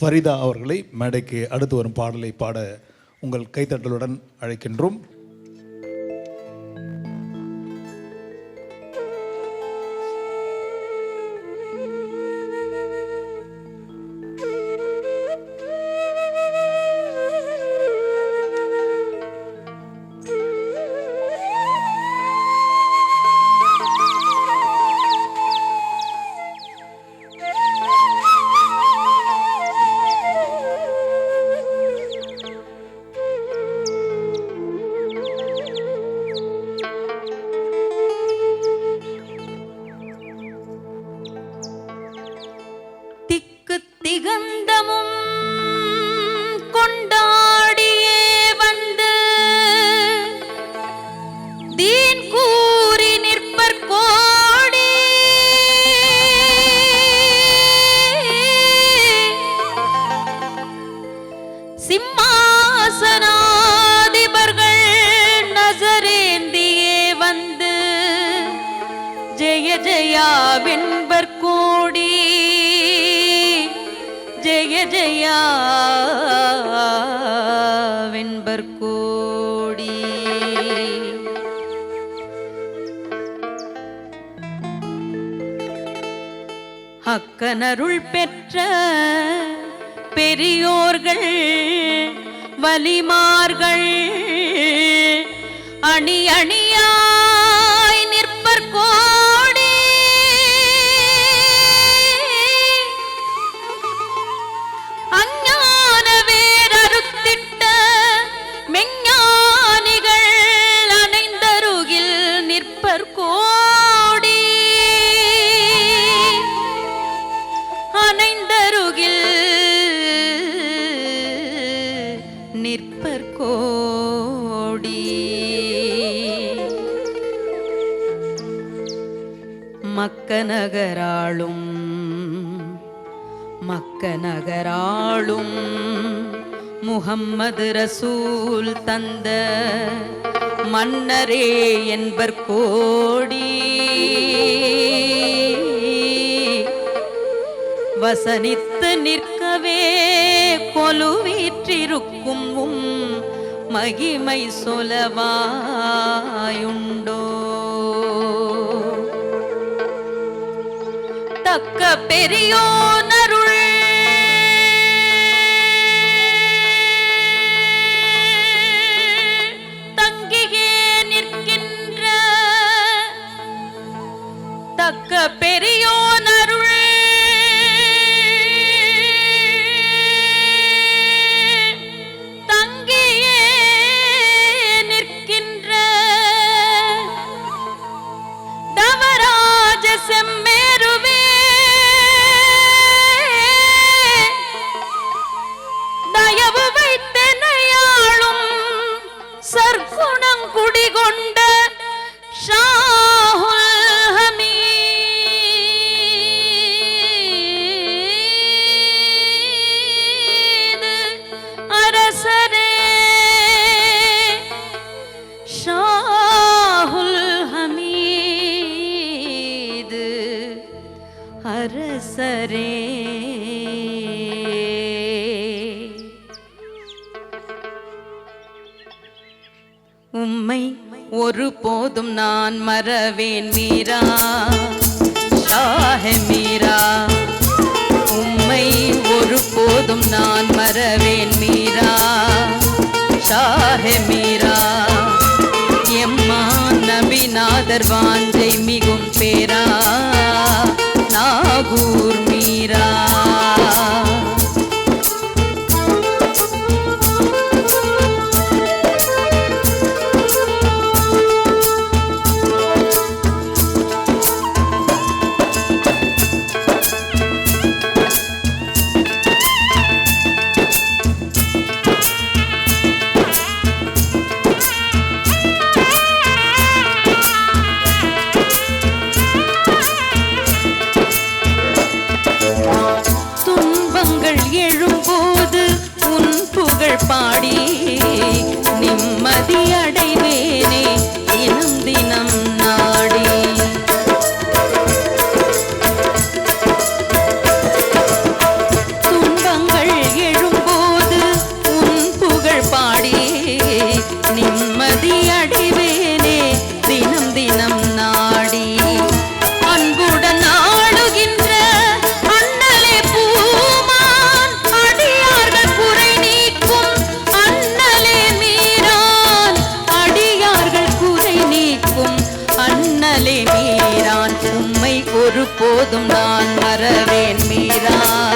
ஃபரிதா அவர்களை மேடைக்கு அடுத்து வரும் பாடலை பாட உங்கள் கைத்தட்டலுடன் அழைக்கின்றோம். திகந்தமும் கொண்டாடியே வந்து தீன் கூறி நிற்பர் கோடி. சிம்மாசனாதிபர்கள் நசரேந்தியே வந்து ஜெய ஜெயா வெண்பர் கோடி. வெண்பர்கோடி அக்கனருள் பெற்ற பெரியோர்கள் வலிமார்கள் அணி அணியா நிற்பற்கோடி மக்க நகராளும் மக்க நகராளும் முகம்மது ரசூல் தந்த மன்னரே என்பர் கோடி வசனித்து நிற்கவே கொலுவீற்றிருக்கும் உம் மகிமை சொலவாயுண்டோ. தக்க பெரியோனருள் தங்கியே நிற்கின்ற தக்க பெரியோ தவராஜ அரசரே உம்மை ஒரு போதும் நான் மறவேன் மீரா. ஷாஹே மீரா. உம்மை ஒரு போதும் நான் மறவேன் மீரா. ஷாஹே மீரா. எம்மா நபிநாதர் வாஞ்சை மிகும் பேரா. கூர்மீரா போதும் நான் மறவேன் மீரா.